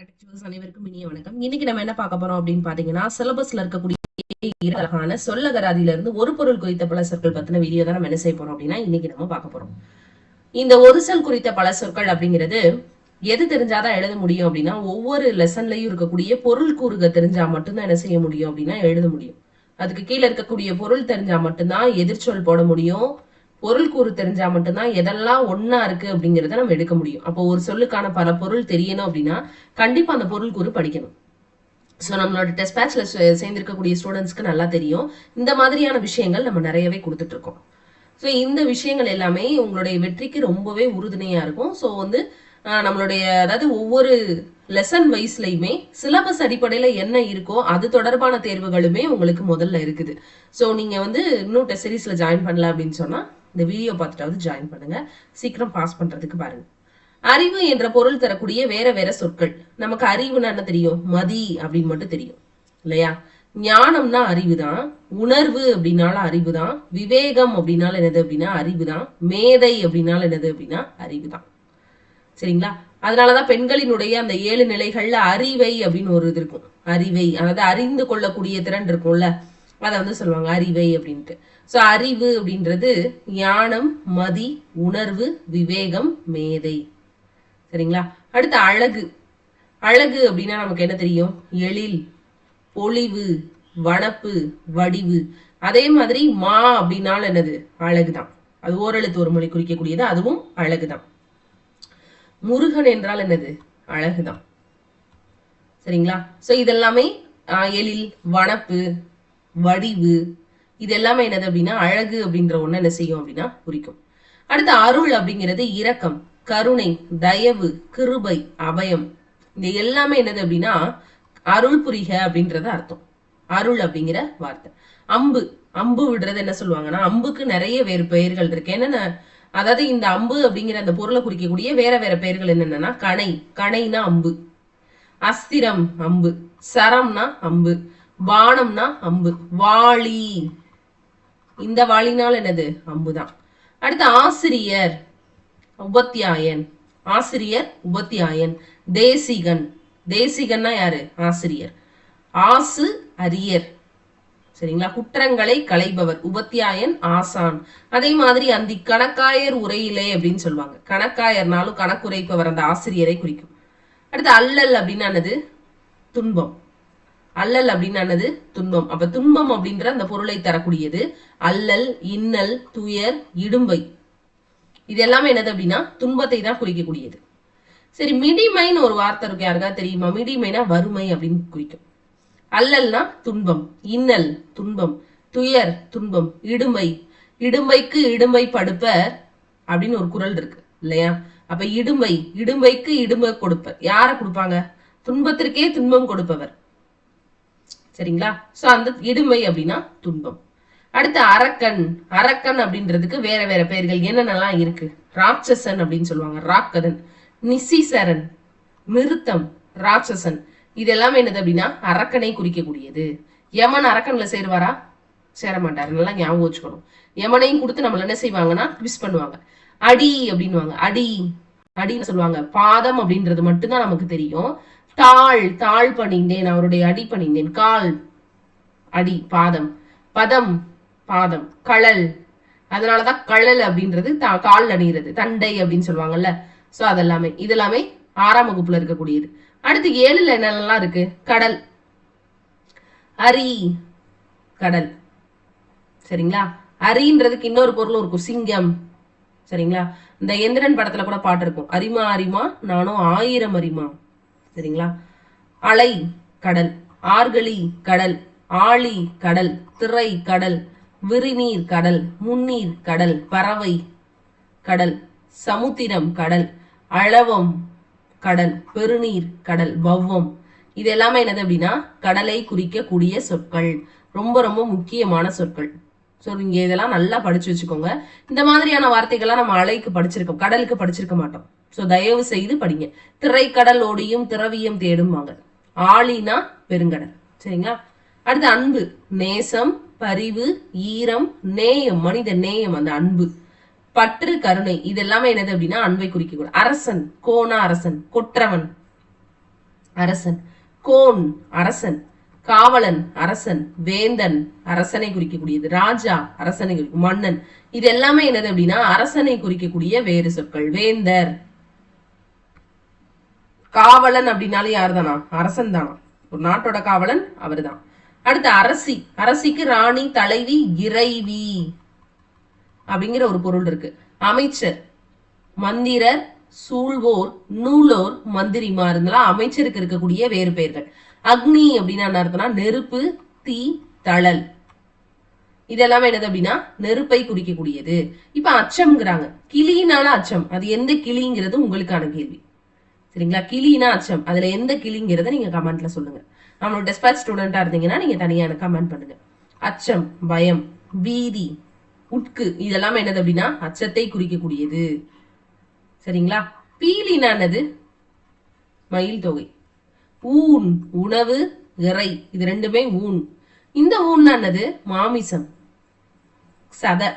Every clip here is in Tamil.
ஆர்கிடெக்சர்ஸ் அனைவருக்கும் இனிய வணக்கம். இன்னைக்கு நம்ம என்ன பார்க்க போறோம் அப்படின்னு பாத்தீங்கன்னா சிலபஸ்ல இருக்கக்கூடிய அழகான சொல்லகராதியில இருந்து ஒரு பொருள் குறித்த பல சொற்கள் பத்தின வீடியோ தான் நம்ம என்ன செய்ய போறோம் அப்படின்னா இன்னைக்கு நம்ம பார்க்க போறோம். இந்த ஒரு சொல் குறித்த பல சொற்கள் அப்படிங்கிறது எது தெரிஞ்சாதான் எழுத முடியும் அப்படின்னா ஒவ்வொரு லெசன்லயும் இருக்கக்கூடிய பொருள் கூறுக தெரிஞ்சா மட்டும்தான் என்ன செய்ய முடியும் அப்படின்னா எழுத முடியும். அதுக்கு கீழே இருக்கக்கூடிய பொருள் தெரிஞ்சா மட்டும்தான் எதிர்ச்சொல் போட முடியும். பொருள் கூறு தெரிஞ்சா மட்டும்தான் எதெல்லாம் ஒன்னா இருக்கு அப்படிங்கறத நம்ம எடுக்க முடியும். அப்போ ஒரு சொல்லுக்கான பல பொருள் தெரியணும் அப்படின்னா கண்டிப்பா அந்த பொருள் கூறு படிக்கணும். ஸோ நம்மளோட டெஸ்ட் பேட்ச்ல சேர்ந்திருக்கக்கூடிய ஸ்டூடெண்ட்ஸ்க்கு நல்லா தெரியும். இந்த மாதிரியான விஷயங்கள் நம்ம நிறையவே கொடுத்துட்டு இருக்கோம் ஸோ இந்த விஷயங்கள் எல்லாமே உங்களுடைய வெற்றிக்கு ரொம்பவே உறுதுணையா இருக்கும். ஸோ வந்து நம்மளுடைய அதாவது ஒவ்வொரு லெசன் வைஸ்லையுமே சிலபஸ் அடிப்படையில் என்ன இருக்கோ அது தொடர்பான தேர்வுகளுமே உங்களுக்கு முதல்ல இருக்குது. ஸோ நீங்கள் வந்து இன்னும் டெஸ்ட் சீரீஸில் ஜாயின் பண்ணல அப்படின்னு சொன்னால் இந்த வீடியோ பார்த்துட்டாவது ஜாயின் பண்ணுங்க. சீக்கிரம் பாஸ் பண்றதுக்கு பாருங்க. அறிவு என்ற பொருள் தரக்கூடிய வேற வேற சொற்கள். நமக்கு அறிவுன்னா என்ன தெரியும்? மதி அப்படின்னு மட்டும் தெரியும். இல்லையா? ஞானம்னா அறிவுதான். உணர்வு அப்படின்னால அறிவு தான் விவேகம் அப்படின்னால என்னது அப்படின்னா அறிவுதான். மேதை அப்படின்னால என்னது அப்படின்னா அறிவுதான். சரிங்களா? அதனாலதான் பெண்களினுடைய அந்த ஏழு நிலைகள்ல அறிவை அப்படின்னு ஒரு இது இருக்கும். அறிவை அதாவது அறிந்து கொள்ளக்கூடிய திறன் இருக்கும்ல. அதை வந்து சொல்லுவாங்க அறிவை அப்படின்ட்டு. ஸோ அறிவு அப்படின்றது ஞானம் மதி உணர்வு விவேகம் மேதை. சரிங்களா? அடுத்து அழகு. அழகு அப்படின்னா நமக்கு என்ன தெரியும்? எழில் பொலிவு வனப்பு வடிவு. அதே மாதிரி மா அப்படின்னாலும் என்னது? அழகுதான். அது ஓரெழுத்து ஒரு மொழி குறிக்கக்கூடியது அதுவும் அழகுதான். முருகன் என்றால் என்னது? அழகுதான். சரிங்களா? சோ இதெல்லாமே எழில் வனப்பு வடிவு இது எல்லாமே என்னது அப்படின்னா அழகு அப்படின்ற ஒண்ணு என்ன செய்யும் அப்படின்னா குறிக்கும். அடுத்து அருள் அப்படிங்கிறது இரக்கம் கருணை தயவு கிருபை அபயம். இந்த எல்லாமே என்னது அப்படின்னா அருள் புரிக அப்படின்றது அர்த்தம். அருள் அப்படிங்கிற வார்த்தை. அம்பு அம்பு விடுறது என்ன சொல்லுவாங்கன்னா அம்புக்கு நிறைய வேறு பெயர்கள் இருக்கு. என்னென்ன? அதாவது இந்த அம்பு அப்படிங்கிற அந்த பொருளை குறிக்கக்கூடிய வேற வேற பெயர்கள் என்னென்னன்னா கணை கணைனா அம்பு. அஸ்திரம் அம்பு. சரம்னா அம்பு. வானம்னா அம்பு. வாளி. இந்த வாளினால் என்னது? அம்புதான். அடுத்து ஆசிரியர் உபத்தியாயன். ஆசிரியர் உபத்தியாயன். தேசிகன். தேசிகன்னா யாரு? ஆசிரியர். ஆசு அரியர். சரிங்களா? குற்றங்களை களைபவர். உபத்தியாயன் ஆசான். அதே மாதிரி அந்த கணக்காயர் உரையிலே அப்படின்னு சொல்லுவாங்க. கணக்காயர்னாலும் கணக்குரைப்பவர் அந்த ஆசிரியரை குறிக்கும். அடுத்து அல்லல் அப்படின்னானது துன்பம். அல்லல் அப்படின்னு துன்பம். அப்ப துன்பம் அப்படின்ற அந்த பொருளை தரக்கூடியது. அல்லல் இன்னல் துயர் இடும்பை. இது எல்லாமே என்னது அப்படின்னா? துன்பத்தை தான் குறிக்கக்கூடியது. சரி மிடிமைன்னு ஒரு வார்த்தை இருக்கு. யாருக்கா தெரியுமா? மிடிமைனா வறுமை அப்படின்னு குறிக்கும். அல்லல்னா துன்பம். இன்னல் துன்பம். துயர் துன்பம். இடுமை இடும்பைக்கு இடும்பை படுப்பர் அப்படின்னு ஒரு குறள் இருக்கு. இல்லையா? அப்ப இடும்பை. இடும்பைக்கு இடும்பை கொடுப்பர். யாரை கொடுப்பாங்க? துன்பத்திற்கே துன்பம் கொடுப்பவர். சரிங்களா? சோ அந்த இடுமை அப்படின்னா துன்பம். அடுத்து அரக்கன். அரக்கன் அப்படின்றதுக்கு வேற வேற பெயர்கள். என்னென்னலாம் இருக்கு? ராட்சசன் அப்படின்னு சொல்லுவாங்க. ராக்கதன். நிசிசரன். மிருத்தம். ராட்சசன். இது எல்லாமே என்னது அப்படின்னா அரக்கனை குறிக்கக்கூடியது. யமன் அரக்கன்ல சேருவாரா? சேர மாட்டாரு நல்லா ஞாபகம் வச்சுக்கணும். யமனையும் கொடுத்து நம்மள என்ன செய்வாங்கன்னா ட்விஸ் பண்ணுவாங்க. அடி அப்படின்னுவாங்க. அடி. அடின்னு சொல்லுவாங்க. பாதம் அப்படின்றது மட்டும்தான் நமக்கு தெரியும். தாழ் தாழ் பணிந்தேன் அவருடைய அடி பணிந்தேன். கால் அடி பாதம். பதம் பாதம். கழல். அதனாலதான் கழல் அப்படின்றது தா- கால் அணிகிறது தண்டை அப்படின்னு சொல்லுவாங்கல்ல. சோ அதெல்லாமே. இதெல்லாமே ஆறாம் வகுப்புல இருக்கக்கூடியது. அடுத்து ஏழுல என்னெல்லாம் இருக்கு? கடல். அரி கடல். சரிங்களா? அரின்றதுக்கு இன்னொரு பொருளும் இருக்கும். சிங்கம். சரிங்களா? இந்த எந்திரன் படத்துல கூட பாட்டு இருக்கும். அரிமா அரிமா நானும் ஆயிரம் அரிமா. சரிங்களா? அலை கடல் ஆர்கழி கடல் ஆழி கடல் திரை கடல் விரிநீர் கடல் முன்னீர் கடல் பறவை கடல் சமுத்திரம் கடல் அளவம் கடல் பெருநீர் கடல் பவ்வம் இது எல்லாமே என்னது அப்படின்னா கடலை குறிக்கக்கூடிய சொற்கள். ரொம்ப ரொம்ப முக்கியமான சொற்கள். ஸோ நீங்க இதெல்லாம் நல்லா படிச்சு வச்சுக்கோங்க. இந்த மாதிரியான வார்த்தைகள்லாம் நம்ம அலைக்கு படிச்சிருக்கோம் கடலுக்கு படிச்சிருக்க மாட்டோம். ஸோ தயவு செய்து படிங்க. திரைக்கடல் ஓடியும் திரவியம் தேடும்பாங்க ஆளினா பெருங்கடல். சரிங்களா? அடுத்து அன்பு. நேசம் பரிவு ஈரம் நேயம். மனித நேயம் அந்த அன்பு. பற்று கருணை. இது எல்லாமே என்னது அப்படின்னா அன்பை குறிக்கக்கூடாது. அரசன் கோண அரசன் கொற்றவன். அரசன். கோன் அரசன். காவலன் அரசன். வேந்தன் அரசனை குறிக்கக்கூடியது. ராஜா அரசனை குறிக்கும் மன்னன். இது எல்லாமே என்னது அப்படின்னா அரசனை குறிக்கக்கூடிய வேறு சொற்கள். வேந்தர். காவலன் அப்படின்னாலே யார் தானா அரசன் தானா ஒரு நாட்டோட காவலன் அவர்தான். அடுத்து அரசி. அரசிக்கு ராணி தலைவி இறைவி அப்படிங்கிற ஒரு பொருள் இருக்கு. அமைச்சர் மந்திரர் சூழ்வோர் நூலோர் மந்திரிமா இருந்தாலும் அமைச்சருக்கு இருக்கக்கூடிய வேறு பெயர்கள். அக்னி அப்படின்னா என்ன அர்த்தம்னா நெருப்பு தீ தழல். இதெல்லாமே என்னது அப்படின்னா நெருப்பை குறிக்கக்கூடியது. இப்ப அச்சம்ங்கிறாங்க. கிளினால அச்சம். அது எந்த கிளிங்கிறது உங்களுக்கான கேள்வி. சரிங்களா? கிளினா அச்சம். அதுல எந்த கிளிங்கிறத நீங்க கமெண்ட்ல சொல்லுங்க. நம்மளோட டெஸ்பாச் ஸ்டூடெண்டா இருந்தீங்கன்னா நீங்க தனியா எனக்கு கமெண்ட் பண்ணுங்க. அச்சம் பயம் பீதி உட்கு இதெல்லாம் என்னது அப்படின்னா அச்சத்தை குறிக்கக்கூடியது. சரிங்களா? பீலினானது மயில் தொகை. ஊன் உணவு இறை. இது ரெண்டுமே ஊன். இந்த ஊன்னானது மாமிசம். சத.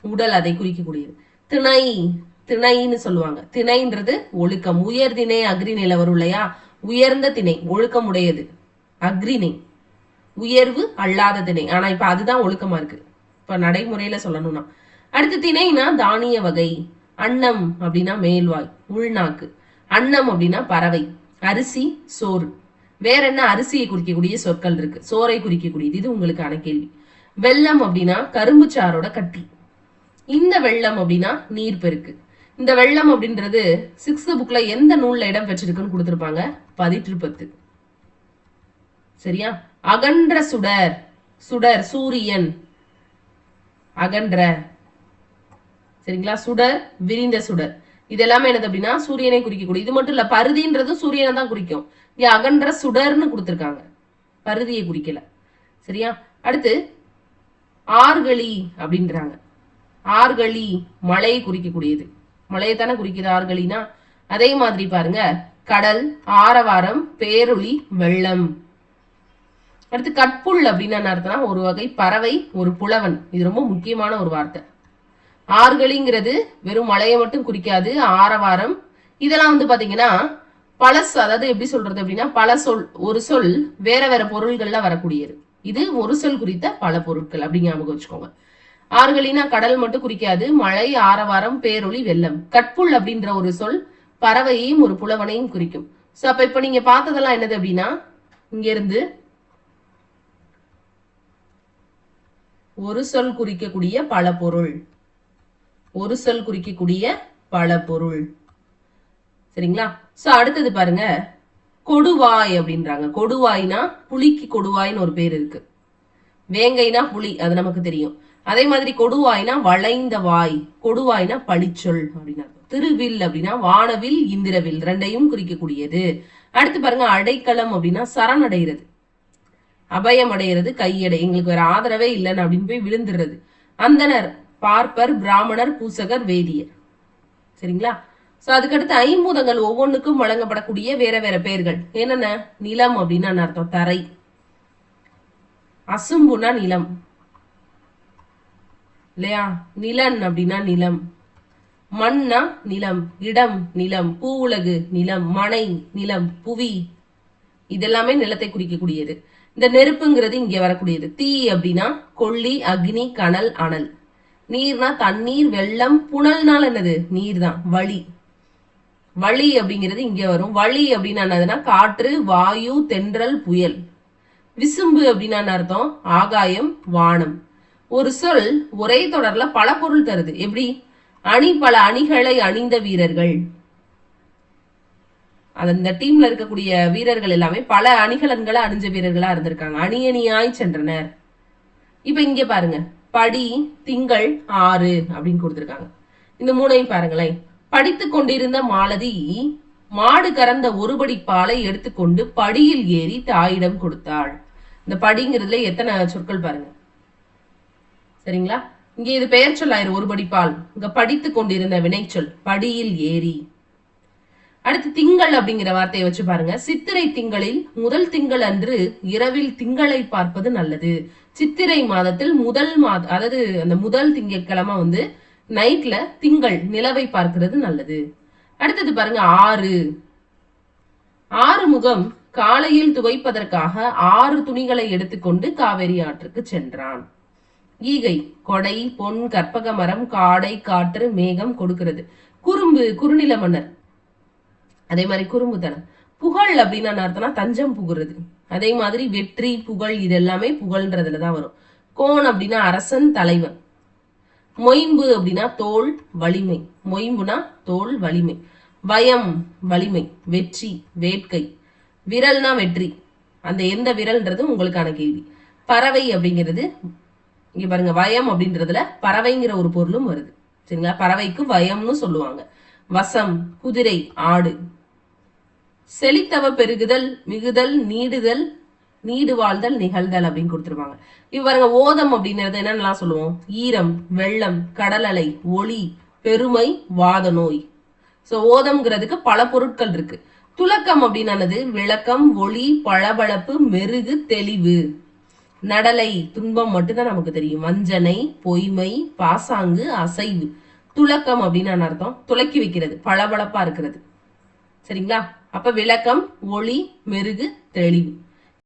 உடல் அதை குறிக்கக்கூடியது. திணை திணைன்னு சொல்லுவாங்க. திணைன்றது ஒழுக்கம். உயர் திணை அக்ரிணையில வரும் இல்லையா? உயர்ந்த திணை ஒழுக்கம் உடையது அக்ரிணை உயர்வு அல்லாத திணை. ஆனா இப்ப அதுதான் ஒழுக்கமா இருக்கு. இப்ப நடைமுறையில சொல்லணும்னா. அடுத்து திணைனா தானிய வகை. அன்னம் அப்படின்னா மேல்வாய் உள்நாக்கு. அன்னம் அப்படின்னா பறவை அரிசி சோறு. வேற என்ன அரிசியை குறிக்கக்கூடிய சொற்கள் இருக்கு? சோறை குறிக்கக்கூடியது. இது உங்களுக்கான கேள்வி. வெள்ளம் அப்படின்னா கரும்பு சாரோட கட்டி. இந்த வெள்ளம் அப்படின்னா நீர் பெருக்கு இந்த வெள்ளம் அப்படின்றது சிக்ஸ்த் புக்ல எந்த நூல்ல இடம் பெற்றிருக்குன்னு கொடுத்துருப்பாங்க? பதிற்றுப்பத்து சரியா? அகன்ற சுடர் சுடர் சூரியன். அகன்ற. சரிங்களா? சுடர் விரிந்த சுடர். இது எல்லாமே என்னது அப்படின்னா சூரியனை குறிக்கக்கூடிய இது மட்டும் இல்ல பருதின்றது சூரியனை தான் குறிக்கும். இங்க அகன்ற சுடர்னு கொடுத்துருக்காங்க. பருதியை குறிக்கல. சரியா? அடுத்து ஆர்கழி அப்படின்றாங்க. ஆர்கழி மலையை குறிக்கக்கூடியது. மழையை குறிக்கிறார்களினா அதே மாதிரி பாருங்க. கடல் ஆரவாரம் பேரொளி வெள்ளம். அடுத்து கட்புல் அப்படின்னு என்ன அர்த்தம்னா ஒரு வகை பறவை ஒரு புலவன். இது ரொம்ப முக்கியமான ஒரு வார்த்தை. ஆறுகளிங்கிறது வெறும் மழையை மட்டும் குறிக்காது ஆரவாரம். இதெல்லாம் வந்து பாத்தீங்கன்னா பல அதாவது எப்படி சொல்றது அப்படின்னா பல சொல் ஒரு சொல் வேற வேற பொருள்கள்ல வரக்கூடியது. இது ஒரு சொல் குறித்த பல பொருட்கள் அப்படி ஞாபகம் வச்சுக்கோங்க. ஆறுகளினா கடல் மட்டும் குறிக்காது மழை ஆரவாரம் பேரொளி வெள்ளம். கட்புள் அப்படின்ற ஒரு சொல் பறவையையும் ஒரு புலவனையும் குறிக்கும். சோ அப்ப இப்ப நீங்க பார்த்ததெல்லாம் என்னது அப்படின்னா இங்க இருந்து ஒரு சொல் குறிக்கக்கூடிய பல பொருள் ஒரு சொல் குறிக்கக்கூடிய பல பொருள் சரிங்களா? சோ அடுத்தது பாருங்க கொடுவாய் அப்படின்றாங்க. கொடுவாய்னா புலிக்கு கொடுவாய்னு ஒரு பேர் இருக்கு. வேங்கைனா புலி அது நமக்கு தெரியும். அதே மாதிரி கொடுவாய்னா வளைந்த வாய் கொடுவாய்னா பழிச்சொல் அப்படின்னா திருவில் அப்படின்னா வானவில் இந்திரவில் ரெண்டையும் குறிக்கக்கூடியது. அடுத்து பாருங்க அடைக்கலம் அப்படின்னா சரணடைகிறது. அபயம் அடைகிறது கையடை. எங்களுக்கு வேற ஆதரவே இல்லைன்னு அப்படின்னு போய் விழுந்துடுறது. அந்தனர் பார்ப்பர் பிராமணர் பூசகர் வேதியர். சரிங்களா? சோ அதுக்கடுத்து ஐம்பூதங்கள் ஒவ்வொன்றுக்கும் வழங்கப்படக்கூடிய வேற வேற பெயர்கள். என்னென்ன? நிலம் அப்படின்னா அர்த்தம் தரை. அசும்புனா நிலம். இல்லையா? நிலன் அப்படின்னா நிலம். மண்ணா நிலம். இடம் நிலம். பூவுலகு நிலம். மனை நிலம். புவி. இதெல்லாமே நிலத்தை குறிக்கக்கூடியது. இந்த நெருப்புங்கிறது இங்க வரக்கூடியது. தீ அப்படின்னா கொள்ளி அக்னி கனல் அனல். நீர்னா தண்ணீர் வெள்ளம் புனல்னால என்னது? நீர் தான் வழி. வழி அப்படிங்கிறது இங்க வரும். வழி அப்படின்னா என்னதுன்னா காற்று வாயு தென்றல் புயல். விசும்பு அப்படின்னா அர்த்தம்? ஆகாயம் வானம். ஒரு சொல் ஒரே தொடர்ல பல பொருள் தருது. எப்படி? அணி பல அணிகளை அணிந்த வீரர்கள். அந்த டீம்ல இருக்கக்கூடிய வீரர்கள் எல்லாமே பல அணிகலன்களை அணிஞ்ச வீரர்களா இருந்திருக்காங்க. அணி அணியாய் சென்றனர். இப்ப இங்க பாருங்க. படி திங்கள் ஆறு அப்படின்னு கொடுத்திருக்காங்க. இந்த மூணையும் பாருங்களேன். படித்துக் கொண்டிருந்த மாலதி மாடு கறந்த ஒருபடி பாலை எடுத்துக்கொண்டு படியில் ஏறி தாயிடம் கொடுத்தாள். இந்த படிங்கிறதுல எத்தனை சொற்கள் பாருங்க. சரிங்களா? இங்க இது பெயர் சொல் ஆயிரும் ஒரு படிப்பால் இங்க படித்துக் கொண்டிருந்த வினைச்சொல் படியில் ஏறி. அடுத்து திங்கள் அப்படிங்கிற வார்த்தையை வச்சு பாருங்க. சித்திரை திங்களில் முதல் திங்கள் அன்று இரவில் திங்களை பார்ப்பது நல்லது. சித்திரை மாதத்தில் முதல் மாத அதாவது அந்த முதல் திங்கட்கிழமை வந்து நைட்ல திங்கள் நிலவை பார்க்கிறது நல்லது. அடுத்தது பாருங்க ஆறு. ஆறு முகம் காலையில் துவைப்பதற்காக ஆறு துணிகளை எடுத்துக்கொண்டு காவேரி ஆற்றுக்கு சென்றான். ஈகை கொடை பொன் கற்பக மரம் காடை காற்று மேகம் கொடுக்கிறது. குறும்பு குறுநில மன்னர். அதே மாதிரி குறும்புத்தனம் புகழ் அப்படின்னு அர்த்தம்னா தஞ்சம் புகுறது. அதே மாதிரி வெற்றி புகழ் இது எல்லாமே புகழ்ன்றதுல தான் வரும். கோன் அப்படின்னா அரசன் தலைவன். மொயம்பு அப்படின்னா தோல் வலிமை. மொயம்புனா தோல் வலிமை. பயம் வலிமை. வெற்றி வேட்கை. விரல்னா வெற்றி. அந்த எந்த விரல்ன்றது உங்களுக்கான கேள்வி. பறவை அப்படிங்கிறது இங்க பாருங்க வயம் அப்படின்றதுல பறவைங்கிற ஒரு பொருளும் வருது. சரிங்களா? பறவைக்கு வயம்னு சொல்லுவாங்க. வசம் குதிரை ஆடு. செழித்தவ பெருகுதல் மிகுதல் நீடுதல் நீடு வாழ்தல் நிகழ்தல் அப்படின்னு கொடுத்துருவாங்க. இவருங்க ஓதம் அப்படிங்கிறது என்னென்னலாம் சொல்லுவோம்? ஈரம் வெள்ளம் கடல் அலை ஒளி பெருமை வாத நோய் சோ ஓதம்ங்கிறதுக்கு பல பொருட்கள் இருக்கு. துலக்கம் அப்படின்னானது விளக்கம் ஒளி பளபளப்பு மெருகு தெளிவு. நடலை துன்பம் மட்டும்தான் நமக்கு தெரியும். வஞ்சனை பொய்மை பாசாங்கு அசைவு. துலக்கம் அப்படின்னு அர்த்தம். துலக்கி வைக்கிறது பளபளப்பா இருக்கிறது. சரிங்களா? அப்ப விளக்கம் ஒளி மெருகு தெளிவு.